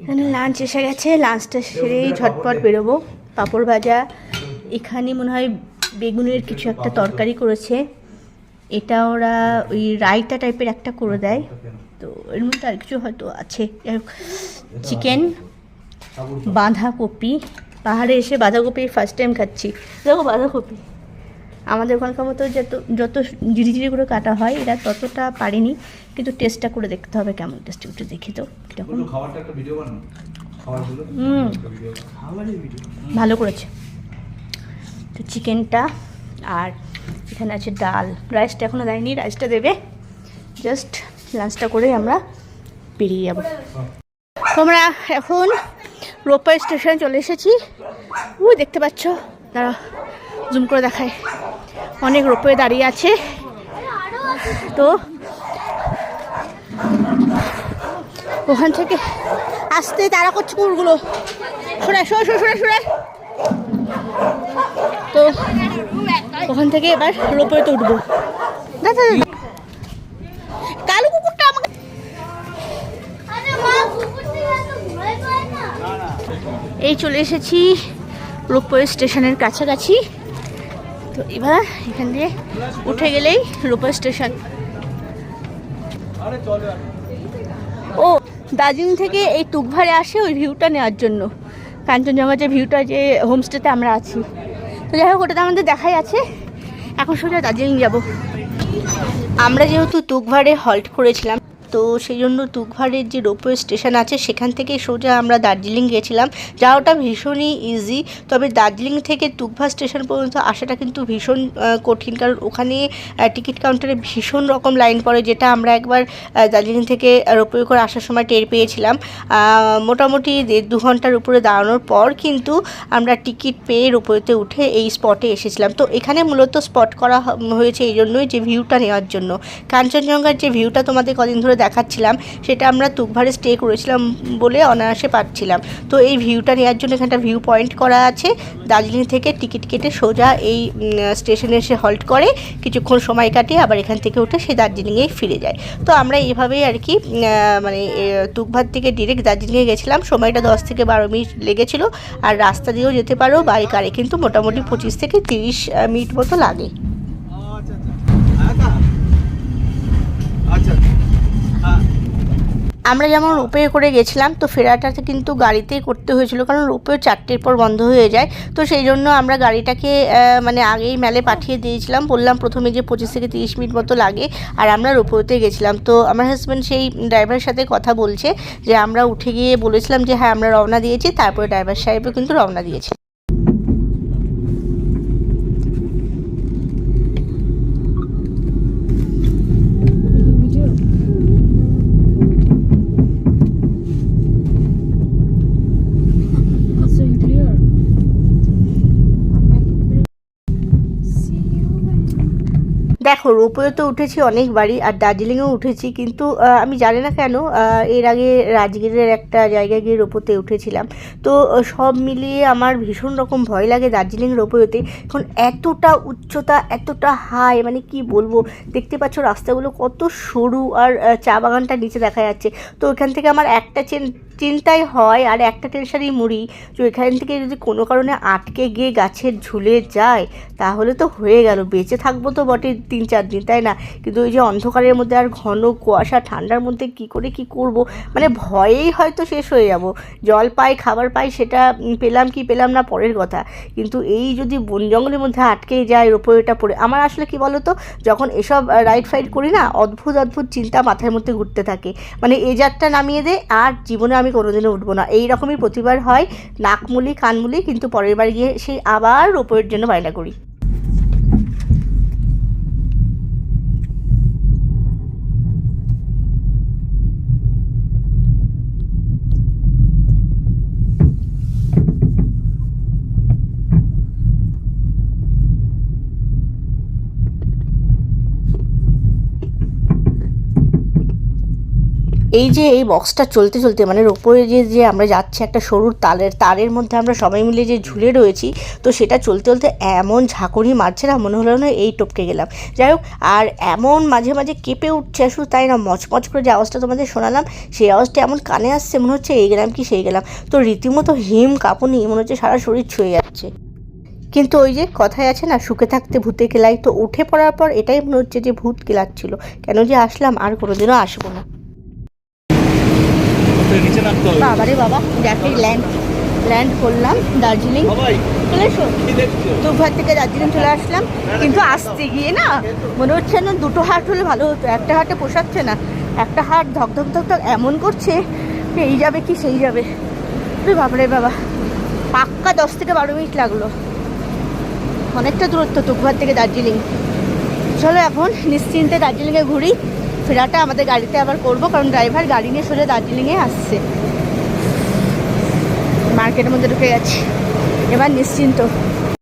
এখানে লাঞ্চ এসে গেছে লাঞ্চটা সেরেই ঝটপট বেরোবো। পাঁপড় ভাজা, এখানে মনে হয় বেগুনের কিছু একটা তরকারি করেছে। এটা ওরা ওই রায়তা টাইপের একটা করে দেয়। তো এর মধ্যে আর কিছু হয়তো আছে। চিকেন বাঁধাকপি। পাহাড়ে এসে বাঁধাকপি ফার্স্ট টাইম খাচ্ছি। দেখো বাঁধাকপি। আমাদের ওখানকার মতো যত যত জিরি জিরি করে কাটা হয় এরা ততটা পারেনি কিন্তু টেস্টটা করে দেখতে হবে কেমন টেস্ট একটু দেখি তো কীরকম। বলল খাবারটা একটা ভিডিও বানাও খাবারগুলো হুম। ভালো করেছে। তো চিকেনটা আর এখানে আছে ডাল। রাইসটা এখনও দেয়নি রাইসটা দেবে। জাস্ট লাঞ্চটা করে আমরা বেরিয়ে যাব। তোমরা এখন রোপওয়ে স্টেশনে চলে এসেছি। ওই দেখতে পাচ্ছ? দাঁড়া জুম করে দেখায় অনেক রোপওয়ে দাঁড়িয়ে আছে। তো ওখান থেকে আসতে তারা করছে কুকুরগুলো। শোনায় শোনা শোনা শোনা শোনায় তো ওখান থেকে এবার রোপওয়েতে উঠবো। দাদা কালো কুকুরটা আমাকে এই চলে এসেছি রোপওয়ে স্টেশনের কাছাকাছি। তো এবার এখান দিয়ে উঠে গেলেই রোপওয়ে স্টেশন। ও, দার্জিলিং থেকে এই টুকভারে আসে ওই ভিউটা নেওয়ার জন্য। কাঞ্চনজঙ্ঘা যে ভিউটা, যে হোমস্টেতে আমরা আছি। তো যাই হোক, ওটাতে আমাদের দেখাই আছে। এখন সোজা দার্জিলিং যাব। আমরা যেহেতু তুকভারে হল্ট করেছিলাম তো সেই জন্য তুকভারের যে রোপওয়ে স্টেশন আছে, সেখান থেকে সোজা আমরা দার্জিলিং গেছিলাম যাওয়াটা ভীষণই ইজি তবে দার্জিলিং থেকে তুকভা স্টেশন পর্যন্ত আসাটা কিন্তু ভীষণ কঠিন। কারণ ওখানে টিকিট কাউন্টারে ভীষণ রকম লাইন পড়ে, যেটা আমরা একবার দার্জিলিং থেকে রোপওয়ে করে আসার সময় টের পেয়েছিলাম। মোটামুটি দেড় দু ঘণ্টার উপরে দাঁড়ানোর পর কিন্তু আমরা টিকিট পেয়ে রোপওয়েতে উঠে এই স্পটে এসেছিলাম। তো এখানে মূলত স্পট করা হয়েছে এই জন্যই যে ভিউটা নেওয়ার জন্য। কাঞ্চনজঙ্ঘার যে ভিউটা তোমাদের কদিন ধরে দেখাচ্ছিলাম, সেটা আমরা তুকভারে স্টে করেছিলাম বলে অনায়াসে পাচ্ছিলাম তো এই ভিউটা নেওয়ার জন্য এখানটা ভিউ পয়েন্ট করা আছে। দার্জিলিং থেকে টিকিট কেটে সোজা এই স্টেশনে এসে হল্ট করে। কিছুক্ষণ সময় কাটিয়ে আবার এখান থেকে উঠে সে দার্জিলিংয়েই ফিরে যায়। তো আমরা এইভাবেই আর কি মানে তুকভার থেকে ডিরেক্ট দার্জিলিংয়ে গেছিলাম। সময়টা দশ থেকে বারো মিনিট লেগেছিল। আর রাস্তা দিয়েও যেতে পারো বাই কারে কিন্তু মোটামুটি পঁচিশ থেকে তিরিশ মিনিট মতো লাগে। আচ্ছা হ্যাঁ আমরা যেমন রোপে করে গেছিলাম, তো ফেরাটাতে কিন্তু গাড়িতেই করতে হয়েছিল, কারণ রোপে চারটের পর বন্ধ হয়ে যায়। তো সেই জন্য আমরা গাড়িটাকে মানে আগেই মেলে পাঠিয়ে দিয়েছিলাম, বললাম প্রথমে যে পঁচিশ থেকে তিরিশ মিনিট মতো লাগে, আর আমরা রোপওয়েতে গেছিলাম। তো আমার হাজব্যান্ড সেই ড্রাইভারের সাথে কথা বলছে, যে আমরা উঠে গিয়ে বলেছিলাম যে হ্যাঁ আমরা রওনা দিয়েছি, তারপরে ড্রাইভার সাহেবও কিন্তু রওনা দিয়েছে। দেখো রোপওয়েতে উঠেছি অনেকবারই আর দার্জিলিংয়েও উঠেছি, কিন্তু আমি জানি না কেন এর আগে রাজগীরের একটা জায়গায় গিয়ে রোপোতে উঠেছিলাম। তো সব মিলিয়ে আমার ভীষণ রকম ভয় লাগে দার্জিলিং রোপওয়েতে এখন এতটা উচ্চতা, এতটা হাই মানে কি বলব, দেখতে পাচ্ছ রাস্তাগুলো কত সরু আর চা বাগানটা নিচে দেখা যাচ্ছে। তো ওখান থেকে আমার একটা চেন চিন্তাই হয় আর একটা টেনশনই মুড়ি। যে এখান থেকে যদি কোনো কারণে আটকে গিয়ে গাছের ঝুলে যায়, তাহলে তো হয়ে গেল। বেঁচে থাকব তো বটে তিন চার দিন, তাই না? কিন্তু ওই যে অন্ধকারের মধ্যে আর ঘন কুয়াশা, ঠান্ডার মধ্যে কি করে কি করব? মানে ভয়েই হয়তো শেষ হয়ে যাব। জল পাই, খাবার পাই, সেটা পেলাম কি পেলাম না, পরের কথা। কিন্তু এই যদি বন জঙ্গলের মধ্যে আটকে যায় রোপওয়েটা পড়ে, আমার আসলে কি বলো তো যখন এসব রাইড ফাইড করি না, অদ্ভুত অদ্ভুত চিন্তা মাথার মধ্যে ঘুরতে থাকে। মানে এই যাত্রা নামিয়ে দে, আর জীবনে আমি কোনোদিনও উঠবো না। এই রকমই প্রতিবার হয় নাকমুলি কানমুলি কিন্তু পরের বার গিয়ে সেই আবার রোপোয়ের জন্য বায়না করি। এই যে এই বক্সটা চলতে চলতে মানে ওপরে যে যে আমরা যাচ্ছি একটা সরুর তালের, তারের মধ্যে আমরা সবাই মিলে যে ঝুলে রয়েছি, তো সেটা চলতে চলতে এমন ঝাঁকুনি মারছে না, মনে হলো না এই টপকে গেলাম। যাই হোক, আর এমন মাঝে মাঝে কেঁপে উঠছে শুধু তাই না, মচমচ করে যে আওয়াজটা তোমাদের শোনালাম, সেই আওয়াজটা এমন কানে আসছে, মনে হচ্ছে এই গেলাম কি সেই গেলাম। তো রীতিমতো হিম কাঁপুনি, মনে হচ্ছে সারা শরীর ছুঁয়ে যাচ্ছে। কিন্তু ওই যে কথায় আছে না, সুখে থাকতে ভূতে কেলাই তো উঠে পড়ার পর এটাই মনে হচ্ছে যে ভূত কেলাচ্ছিল। কেন যে আসলাম, আর কোনোদিনও আসব না। নিচে নামতে হবে বাবারে বাবা ল্যান্ড ল্যান্ড করলাম দার্জিলিং। সবাই চলে এসো। দুঘর থেকে দার্জিলিং চলে আসলাম। কিন্তু আসতে গিয়ে না মনে হচ্ছে না দুটো হাট হলে ভালো হতো। একটা হাটে পোষাচ্ছে না একটা হাট ধক ধক ধক ধক এমন করছে এই যাবে কি সেই যাবে। বাবারে বাবা পাক্কা দশ থেকে বারো মিনিট লাগল। অনেকটা দূরত্ব তুকভার থেকে দার্জিলিং। চলো এখন নিশ্চিন্তে দার্জিলিংয়ে ঘুরি। ফেরাটা আমাদের গাড়িতে আবার করব, কারণ ড্রাইভার গাড়ি নিয়ে সোজা দার্জিলিংয়ে আসছে। মার্কেটের মধ্যে ঢুকে গেছি। এবার নিশ্চিন্ত।